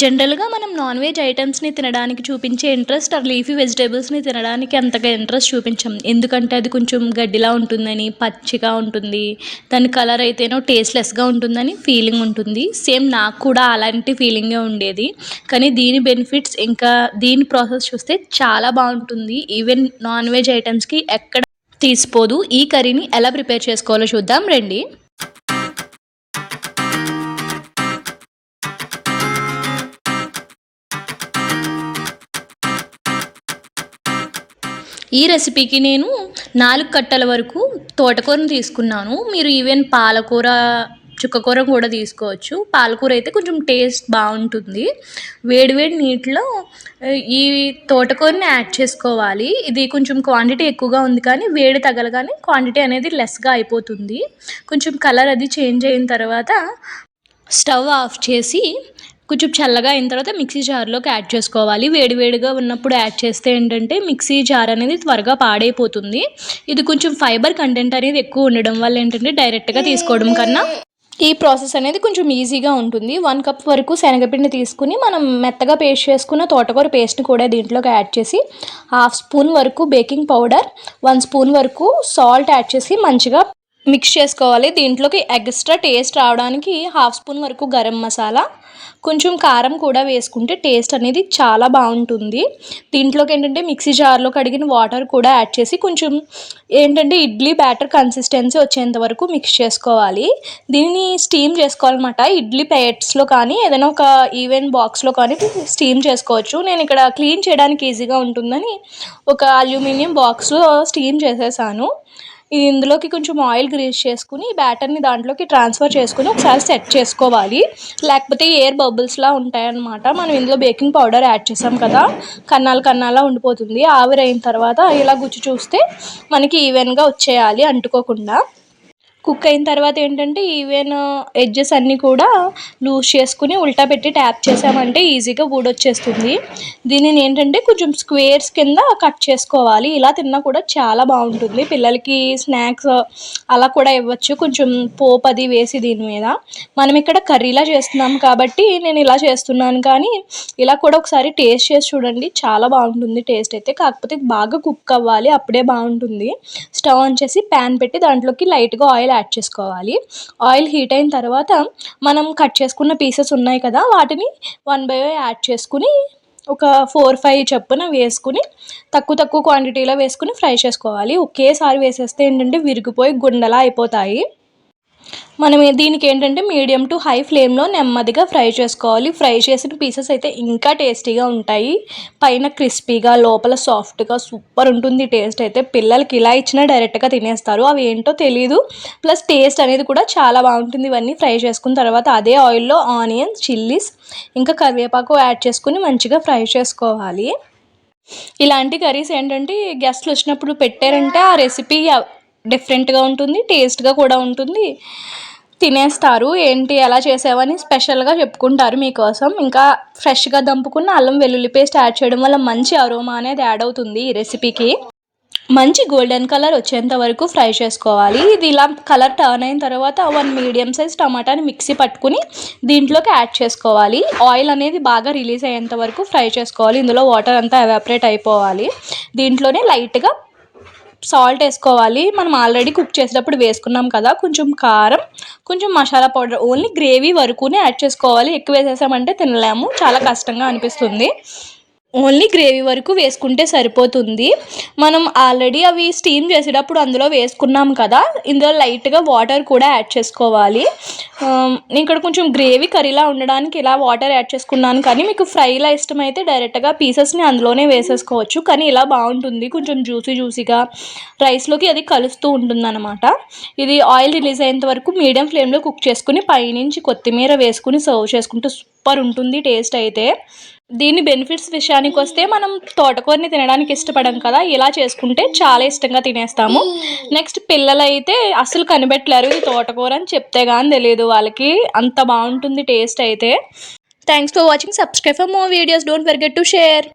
జనరల్గా మనం non veg ఐటమ్స్ని తినడానికి చూపించే ఇంట్రెస్ట్ ఆ లీఫీ వెజిటేబుల్స్ని తినడానికి అంతగా ఇంట్రెస్ట్ చూపించం. ఎందుకంటే అది కొంచెం గడ్డిలా ఉంటుందని పచ్చిగా ఉంటుంది. దాని కలర్ అయితేనో టేస్ట్లెస్గా ఉంటుందని ఫీలింగ్ ఉంటుంది. సేమ్ నాకు కూడా అలాంటి ఫీలింగే ఉండేది. కానీ దీని బెనిఫిట్స్ ఇంకా దీని ప్రాసెస్ చూస్తే చాలా బాగుంటుంది. ఈవెన్ నాన్ వెజ్ ఐటమ్స్కి ఎక్కడ తీసిపోదు ఈ కర్రీని ఎలా ప్రిపేర్ చేసుకోవాలో చూద్దాం. రండి. ఈ రెసిపీకి నేను నాలుగు కట్టల వరకు తోటకూరని తీసుకున్నాను. మీరు ఈవెన్ పాలకూర చుక్కకూర కూడా తీసుకోవచ్చు. పాలకూర అయితే కొంచెం టేస్ట్ బాగుంటుంది. వేడివేడి నీటిలో ఈ తోటకూరని యాడ్ చేసుకోవాలి. ఇది కొంచెం క్వాంటిటీ ఎక్కువగా ఉంది కానీ వేడి తగలగానే క్వాంటిటీ అనేది లెస్గా అయిపోతుంది. కొంచెం కలర్ అది చేంజ్ అయిన తర్వాత స్టవ్ ఆఫ్ చేసి కొంచెం చల్లగా అయిన తర్వాత మిక్సీ జార్లోకి యాడ్ చేసుకోవాలి. వేడివేడిగా ఉన్నప్పుడు యాడ్ చేస్తే ఏంటంటే మిక్సీ జార్ అనేది త్వరగా పాడైపోతుంది. ఇది కొంచెం ఫైబర్ కంటెంట్ అనేది ఎక్కువ ఉండడం వల్ల ఏంటంటే డైరెక్ట్గా తీసుకోవడం కన్నా ఈ ప్రాసెస్ అనేది కొంచెం ఈజీగా ఉంటుంది. వన్ కప్ వరకు శనగపిండి తీసుకుని మనం మెత్తగా పేస్ట్ చేసుకున్న తోటకూర పేస్ట్ని కూడా దీంట్లోకి యాడ్ చేసి హాఫ్ స్పూన్ వరకు బేకింగ్ పౌడర్ వన్ స్పూన్ వరకు సాల్ట్ యాడ్ చేసి మంచిగా మిక్స్ చేసుకోవాలి. దీంట్లోకి ఎక్స్ట్రా టేస్ట్ రావడానికి హాఫ్ స్పూన్ వరకు గరం మసాలా కొంచెం కారం కూడా వేసుకుంటే టేస్ట్ అనేది చాలా బాగుంటుంది. దీంట్లోకి ఏంటంటే మిక్సీ జార్లో కడిగిన వాటర్ కూడా యాడ్ చేసి కొంచెం ఏంటంటే ఇడ్లీ బ్యాటర్ కన్సిస్టెన్సీ వచ్చేంత వరకు మిక్స్ చేసుకోవాలి. దీన్ని స్టీమ్ చేసుకోవాలన్నమాట. ఇడ్లీ ప్యాకెట్స్లో కానీ ఏదైనా ఒక ఈవెన్ బాక్స్లో కానీ స్టీమ్ చేసుకోవచ్చు. నేను ఇక్కడ క్లీన్ చేయడానికి ఈజీగా ఉంటుందని ఒక అల్యూమినియం బాక్స్లో స్టీమ్ చేసేసాను. ఇది ఇందులోకి కొంచెం ఆయిల్ గ్రీస్ చేసుకుని ఈ బ్యాటర్ని దాంట్లోకి ట్రాన్స్ఫర్ చేసుకుని ఒకసారి సెట్ చేసుకోవాలి. లేకపోతే ఎయిర్ బబుల్స్లా ఉంటాయన్నమాట. మనం ఇందులో బేకింగ్ పౌడర్ యాడ్ చేసాం కదా కన్నాలు కన్నాలా ఉండిపోతుంది. ఆవిరైన తర్వాత ఇలా గుచ్చి చూస్తే మనకి ఈవెన్గా వచ్చేయాలి అంటుకోకుండా. కుక్ అయిన తర్వాత ఏంటంటే ఈవెన్ ఎడ్జెస్ అన్నీ కూడా లూజ్ చేసుకుని ఉల్టా పెట్టి ట్యాప్ చేసామంటే ఈజీగా ఊడొచ్చేస్తుంది దీనిని ఏంటంటే కొంచెం స్క్వేర్స్ కింద కట్ చేసుకోవాలి. ఇలా తిన్నా కూడా చాలా బాగుంటుంది. పిల్లలకి స్నాక్స్ అలా కూడా ఇవ్వచ్చు. కొంచెం పోపు అది వేసి దీని మీద. మనం ఇక్కడ కర్రీలా చేస్తున్నాం కాబట్టి నేను ఇలా చేస్తున్నాను కానీ ఇలా కూడా ఒకసారి టేస్ట్ చేసి చూడండి. చాలా బాగుంటుంది టేస్ట్ అయితే. కాకపోతే బాగా కుక్ అవ్వాలి. అప్పుడే బాగుంటుంది. స్టవ్ ఆన్ చేసి ప్యాన్ పెట్టి దాంట్లోకి లైట్గా ఆయిల్ యాడ్ చేసుకోవాలి. ఆయిల్ హీట్ అయిన తర్వాత మనం కట్ చేసుకున్న పీసెస్ ఉన్నాయి కదా వాటిని వన్ బై యాడ్ చేసుకుని ఒక ఫోర్ ఫైవ్ చొప్పున వేసుకుని తక్కువ తక్కువ క్వాంటిటీలో వేసుకుని ఫ్రై చేసుకోవాలి. ఒకేసారి వేసేస్తే ఏంటంటే విరిగిపోయి గుండెలా అయిపోతాయి. మనం దీనికి ఏంటంటే మీడియం టు హై ఫ్లేమ్లో నెమ్మదిగా ఫ్రై చేసుకోవాలి. ఫ్రై చేసిన పీసెస్ అయితే ఇంకా టేస్టీగా ఉంటాయి. పైన క్రిస్పీగా లోపల సాఫ్ట్గా సూపర్ ఉంటుంది టేస్ట్ అయితే. పిల్లలకి ఇలా ఇచ్చినా డైరెక్ట్గా తినేస్తారు. అవి ఏంటో తెలియదు ప్లస్ టేస్ట్ అనేది కూడా చాలా బాగుంటుంది ఇవన్నీ ఫ్రై చేసుకున్న తర్వాత. అదే ఆయిల్లో ఆనియన్స్ చిల్లీస్ ఇంకా కరివేపాకు యాడ్ చేసుకుని మంచిగా ఫ్రై చేసుకోవాలి. ఇలాంటి కర్రీస్ ఏంటంటే గెస్ట్లు వచ్చినప్పుడు పెట్టారంటే ఆ రెసిపీ డిఫరెంట్గా ఉంటుంది టేస్ట్గా కూడా ఉంటుంది. తినేస్తారు. ఏంటి ఎలా చేసావని స్పెషల్గా చెప్పుకుంటారు మీకోసం. ఇంకా ఫ్రెష్గా దంపుకున్న అల్లం వెల్లుల్లి పేస్ట్ యాడ్ చేయడం వల్ల మంచి అరోమా అనేది యాడ్ అవుతుంది ఈ రెసిపీకి. మంచి గోల్డెన్ కలర్ వచ్చేంత వరకు ఫ్రై చేసుకోవాలి. ఇది ఇలా కలర్ టర్న్ అయిన తర్వాత వన్ మీడియం సైజ్ టమాటాని మిక్సీ పట్టుకుని దీంట్లోకి యాడ్ చేసుకోవాలి. ఆయిల్ అనేది బాగా రిలీజ్ అయ్యేంత వరకు ఫ్రై చేసుకోవాలి. ఇందులో వాటర్ అంతా ఎవాపరేట్ అయిపోవాలి. దీంట్లోనే లైట్గా సాల్ట్ వేసుకోవాలి. మనం ఆల్రెడీ కుక్ చేసేటప్పుడు వేసుకున్నాం కదా కొంచెం కారం కొంచెం మసాలా పౌడర్ ఓన్లీ గ్రేవీ వరకునే యాడ్ చేసుకోవాలి. ఎక్కువ వేసేసామంటే తినలేము. చాలా కష్టంగా అనిపిస్తుంది. ఓన్లీ గ్రేవీ వరకు వేసుకుంటే సరిపోతుంది. మనం ఆల్రెడీ అవి స్టీమ్ చేసేటప్పుడు అందులో వేసుకున్నాం కదా ఇందులో లైట్గా వాటర్ కూడా యాడ్ చేసుకోవాలి. ఇక్కడ కొంచెం గ్రేవీ కర్రీలా ఉండడానికి ఇలా వాటర్ యాడ్ చేసుకున్నాను కానీ మీకు ఫ్రైలా ఇష్టమైతే డైరెక్ట్గా పీసెస్ని అందులోనే వేసేసుకోవచ్చు. కానీ ఇలా బాగుంటుంది కొంచెం జ్యూసీ జ్యూసీగా రైస్లోకి అది కలుస్తూ ఉంటుందన్నమాట. ఇది ఆయిల్ రిలీజ్ అయ్యేంత వరకు మీడియం ఫ్లేమ్లో కుక్ చేసుకుని పైనుంచి కొత్తిమీర వేసుకుని సర్వ్ చేసుకుంటే సూపర్ ఉంటుంది టేస్ట్ అయితే. దీని బెనిఫిట్స్ విషయానికి వస్తే మనం తోటకూరని తినడానికి ఇష్టపడం కదా ఇలా చేసుకుంటే చాలా ఇష్టంగా తినేస్తాము. నెక్స్ట్ పిల్లలు అయితే అసలు కనిపెట్టలేరు ఇది తోటకూర అని చెప్తే కానీ తెలియదు వాళ్ళకి. అంత బాగుంటుంది టేస్ట్ అయితే. Thanks for watching subscribe for more videos don't forget to share